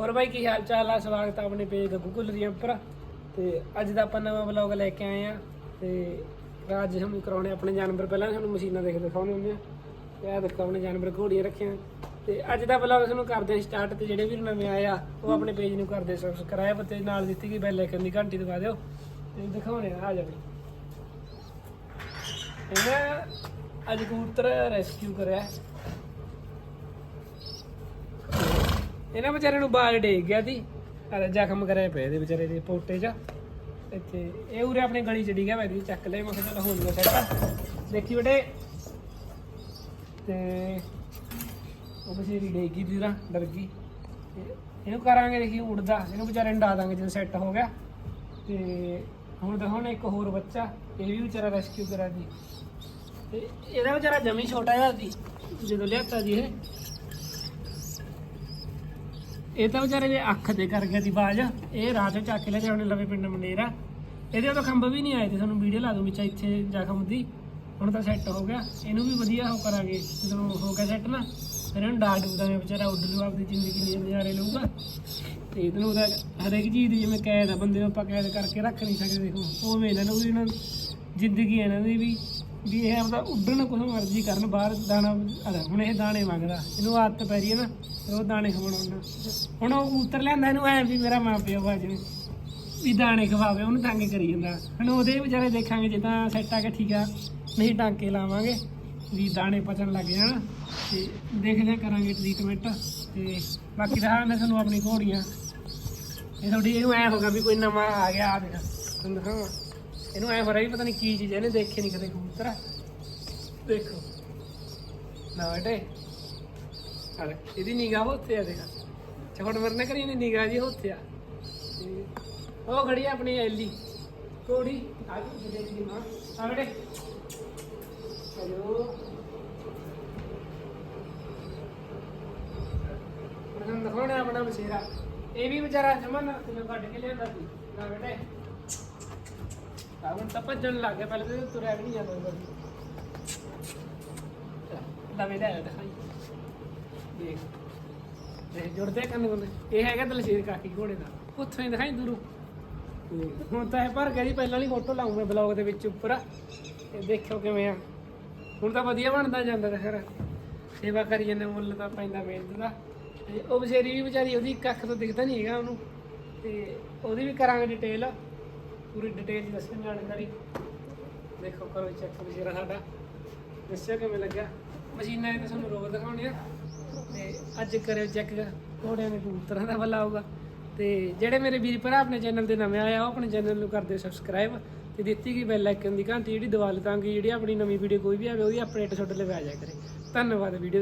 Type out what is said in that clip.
ਹੋਰ ਬਾਈ, ਕੀ ਹਾਲ ਚਾਲ ਆ? ਸਵਾਗਤ ਆ ਆਪਣੇ ਪੇਜ ਗੱਗੂ ਕੁਲਰੀਆਂ ਉੱਪਰ। ਤੇ ਅੱਜ ਦਾ ਆਪਾਂ ਨਵਾਂ ਵਲੌਗ ਲੈ ਕੇ ਆਏ ਆ। ਤੇ ਅੱਜ ਸਾਨੂੰ ਕਰਾਉਣੇ ਆਪਣੇ ਜਾਨਵਰ। ਪਹਿਲਾਂ ਸਾਨੂੰ ਮਸ਼ੀਨਾਂ ਦੇਖ ਦਿਖਾਉਣੇ ਹੁੰਦੇ ਆ। ਤੇ ਆ ਦੇਖੋ, ਆਪਣੇ ਜਾਨਵਰ ਘੋੜੀਆਂ ਰੱਖੀਆਂ। ਤੇ ਅੱਜ ਦਾ ਵਲੌਗ ਸਾਨੂੰ ਕਰਦੇ ਆ ਸਟਾਰਟ ਤੇ ਜਿਹੜੇ ਵੀ ਨਵੇਂ ਆਏ ਆ, ਉਹ ਆਪਣੇ ਪੇਜ ਨੂੰ ਕਰਦੇ ਸਬਸਕ੍ਰਾਈਬ ਤੇ ਨਾਲ ਦਿੱਤੀ ਗਈ ਬੈਲ ਆਈਕਨ ਦੀ ਘੰਟੀ ਦਬਾ ਦਿਓ। ਤੇ ਦਿਖਾਉਣੇ ਆ ਆ ਜਾ ਬਈ। ਇਹਨਾਂ ਅੱਜ ਕਬੂਤਰ ਰੈਸਕਿਊ ਕਰਿਆ। ਇਹਨਾਂ ਵਿਚਾਰੇ ਨੂੰ ਬਾਗ ਡੇਗ ਗਿਆ ਸੀ। ਅਰੇ ਜ਼ਖਮ ਕਰੇ ਪਏ ਦੇ ਵਿਚਾਰੇ ਦੇ ਪੋਟੇ 'ਚ। ਇੱਥੇ ਇਹ ਉਰੇ ਆਪਣੇ ਗਲੀ 'ਚ ਡਿੱਗਿਆ ਵੈਦੀ ਚੱਕ ਲੈ ਮੈਂ ਕਿਹਾ ਚੱਲ ਹੋ ਜਾਊਗਾ ਸੈੱਟ ਦੇਖੀ ਬੇਟੇ। ਤੇ ਉਹ ਬਸੇਰੀ ਡੇਗੀ ਦੀ ਨਾ ਡਰ ਗਈ। ਤੇ ਇਹਨੂੰ ਕਰਾਂਗੇ ਦੇਖੀ ਉੜਦਾ, ਇਹਨੂੰ ਵਿਚਾਰੇ ਨੂੰ ਡਾ ਦਾਂਗੇ ਜਦੋਂ ਸੈੱਟ ਹੋ ਗਿਆ। ਤੇ ਹੁਣ ਦੇਖੋ ਹੁਣ ਇੱਕ ਹੋਰ ਬੱਚਾ, ਇਹ ਵੀ ਵਿਚਾਰਾ ਰੈਸਕਿਊ ਕਰਾ ਦੀ। ਤੇ ਇਹਦਾ ਵਿਚਾਰਾ ਜਮੀ ਛੋਟਾ ਜਿਹਾ ਸੀ, ਜਦੋਂ ਲਿਆਤਾ ਜੀ ਇਹ। ਇਹ ਤਾਂ ਵਿਚਾਰੇ ਦੇ ਅੱਖ ਤੇ ਕਰ ਗਿਆ ਸੀ ਬਾਜ। ਇਹ ਰਾਤ ਨੂੰ ਚੱਕ ਲੈ ਤੇ ਉਹਨੇ ਲਵੇ ਪਿੰਡ ਮਨੇਰਾ। ਇਹਦੇ ਉਦੋਂ ਖੰਭ ਵੀ ਨਹੀਂ ਆਏ ਤੇ ਤੁਹਾਨੂੰ ਵੀਡੀਓ ਲਾ ਦੂੰ ਵਿੱਚ ਇੱਥੇ ਜ਼ਖਮ ਦੀ। ਹੁਣ ਤਾਂ ਸੈੱਟ ਹੋ ਗਿਆ। ਇਹਨੂੰ ਵੀ ਵਧੀਆ ਉਹ ਕਰਾਂਗੇ। ਜਦੋਂ ਹੋ ਗਿਆ ਸੈੱਟ ਨਾ, ਫਿਰ ਇਹਨੂੰ ਡਾਕ ਮੈਂ ਵਿਚਾਰਾ ਉੱਡ ਲੂ ਆਪਦੀ ਜ਼ਿੰਦਗੀ ਦੇ ਨਜ਼ਾਰੇ ਲਊਗਾ। ਤੇ ਇਹਨੂੰ ਉਹਦਾ ਹਰੇਕ ਚੀਜ਼ ਦੀ ਜਿਵੇਂ ਕੈਦ ਆ, ਬੰਦੇ ਨੂੰ ਆਪਾਂ ਕੈਦ ਕਰਕੇ ਰੱਖ ਨਹੀਂ ਸਕਦੇ। ਦੇਖੋ ਉਵੇਂ ਇਹਨਾਂ ਨੂੰ ਵੀ ਇਹਨਾਂ ਜ਼ਿੰਦਗੀ ਹੈ ਇਹਨਾਂ ਦੀ ਵੀ। ਵੀ ਇਹ ਆਪਦਾ ਉੱਡਣ ਕੁਛ ਮਰਜ਼ੀ ਕਰਨ, ਬਾਹਰ ਦਾਣਾ, ਅਰੇ ਹੁਣ ਇਹ ਦਾਣੇ ਮੰਗਦਾ, ਇਹਨੂੰ ਆਦਤ ਪੈ ਰਹੀ ਹੈ ਨਾ, ਤੇ ਉਹ ਦਾਣੇ ਖਵਾਉਣਾ ਹੁਣ ਉਹ ਉਤਰ ਲੈਂਦਾ ਇਹਨੂੰ ਐ ਵੀ ਮੇਰਾ ਮਾਂ ਪਿਓ ਵਾ ਵੀ ਦਾਣੇ ਖਵਾਵੇ, ਉਹਨੂੰ ਤੰਗ ਕਰੀ ਜਾਂਦਾ। ਹੁਣ ਉਹਦੇ ਵਿਚਾਰੇ ਦੇਖਾਂਗੇ, ਜਿੱਦਾਂ ਸੈੱਟ ਆ ਕੇ ਠੀਕ ਆ, ਨਹੀਂ ਟਾਂਕੇ ਲਾਵਾਂਗੇ, ਵੀ ਦਾਣੇ ਪਚਣ ਲੱਗ ਜਾਣ, ਤੇ ਦੇਖਦੇ ਕਰਾਂਗੇ ਟ੍ਰੀਟਮੈਂਟ ਤੇ ਬਾਕੀ ਤਾਂ ਮੈਂ ਤੁਹਾਨੂੰ ਆਪਣੀ ਘੋੜੀਆਂ, ਇਹ ਤੁਹਾਡੀ, ਇਹਨੂੰ ਐ ਹੋਗਾ ਵੀ ਕੋਈ ਨਵਾਂ ਆ ਗਿਆ, ਆ ਦੇਖ ਤੁਹਾਨੂੰ ਦਿਖਾਵਾਂ। ਇਹਨੂੰ ਐ ਹੋ ਵੀ ਪਤਾ ਨਹੀਂ ਕੀ ਚੀਜ਼ ਹੈ, ਇਹਨੇ ਦੇਖੇ ਨਹੀਂ ਕਦੇ ਕਬੂਤਰ। ਦੇਖੋ। ਨਾ ਬੇਟੇ। ਅਰੇ ਇਹਦੀ ਨਿਗਾਹ ਉੱਥੇ ਆ ਦੇਖ। ਛੋਟ ਮਰਨੇ ਕਰੀ ਇਹਦੀ ਨਿਗਾਹ ਜੀ ਉੱਥੇ ਆ। ਤੇ ਉਹ ਖੜੀ ਆ ਆਪਣੀ ਐਲੀ। ਕੋੜੀ ਆ ਗਈ ਜਿਹੜੇ ਦੀ ਮਾਂ। ਆ ਬੇਟੇ। ਚਲੋ। ਹੁਣ ਦਿਖਾਉਣਾ ਆਪਣਾ ਬਸੇਰਾ। ਇਹ ਵੀ ਵਿਚਾਰਾ ਜਮਨ ਤੇ ਕੱਢ ਕੇ ਲਿਆਂਦਾ ਸੀ। ਨਾ ਬੇਟੇ। ਹੁਣ ਤਾਂ ਭੱਜਣ ਲੱਗ ਗਿਆ, ਪਹਿਲੇ ਤੇ ਤੁਰਿਆ ਵੀ ਨਹੀਂ ਜਾਂਦਾ ਸੀ। ਲਵੇ ਲੈ ਆ ਦਿਖਾਈ। ਦੇਖ ਦੇਖ, ਜੁੜਦੇ ਕੰਨ ਕੋਲ ਇਹ ਹੈਗਾ ਦਲਸ਼ੀਰ ਕਾਕੀ ਘੋੜੇ ਦਾ। ਉੱਥੋਂ ਹੀ ਦਿਖਾਈ ਦੂਰੋਂ। ਤੇ ਹੁਣ ਤਾਂ ਇਹ ਭਰ ਗਿਆ ਜੀ, ਪਹਿਲਾਂ ਵਾਲੀ ਫੋਟੋ ਲਾਉਂ ਮੈਂ ਬਲੌਗ ਦੇ ਵਿੱਚ ਉੱਪਰ। ਤੇ ਦੇਖਿਓ ਕਿਵੇਂ ਆ। ਹੁਣ ਤਾਂ ਵਧੀਆ ਬਣਦਾ ਜਾਂਦਾ ਤੇ ਫਿਰ। ਸੇਵਾ ਕਰੀ ਜਾਂਦੇ, ਮੁੱਲ ਤਾਂ ਪੈਂਦਾ ਮਿਹਨਤ ਦਾ। ਤੇ ਉਹ ਵਿਚਾਰੀ ਵੀ ਵਿਚਾਰੀ ਉਹਦੀ ਕੱਖ ਤੋਂ ਦਿਖਦਾ ਨਹੀਂ ਹੈਗਾ ਉਹਨੂੰ। ਤੇ ਉਹਦੀ ਵੀ ਕਰਾਂਗੇ ਡਿਟੇਲ ਪੂਰੀ ਡਿਟੇਲ ਚ ਦੱਸਣ ਜਾਣਕਾਰੀ ਦੇਖੋ, ਕਰੋ ਚੈੱਕ ਵਿਚਾਰਾ ਸਾਡਾ। ਦੱਸਿਆ ਕਿਵੇਂ ਲੱਗਾ ਮਸ਼ੀਨਾਂ ਇਹ ਤੁਹਾਨੂੰ ਰੋਜ਼ ਦਿਖਾਉਣੀਆਂ ਤੇ ਅੱਜ ਕਰਿਓ ਚੈੱਕ ਘੋੜਿਆਂ ਦੇ ਕਬੂਤਰਾਂ ਦਾ ਵੱਲਾ ਆਊਗਾ ਤੇ ਜਿਹੜੇ ਮੇਰੇ ਵੀਰ ਭਰਾ ਆਪਣੇ ਚੈਨਲ ਤੇ ਨਵੇਂ ਆਇਆ ਉਹ ਆਪਣੇ ਚੈਨਲ ਨੂੰ ਕਰ ਦਿਓ ਸਬਸਕ੍ਰਾਈਬ ਤੇ ਦਿੱਤੀ ਗਈ ਬੈਲ ਆਈਕਨ ਦੀ ਘੰਟੀ ਜਿਹੜੀ ਦਬਾ ਲਓ ਤਾਂ ਜਿਹੜੀ ਆਪਣੀ ਨਵੀਂ ਵੀਡੀਓ ਕੋਈ ਵੀ ਆਵੇ, ਉਹਦੀ ਅਪਡੇਟ ਤੁਹਾਡੇ ਲਈ ਆ ਜਾਇਆ ਕਰੇ। ਧੰਨਵਾਦ ਵੀਡੀਓ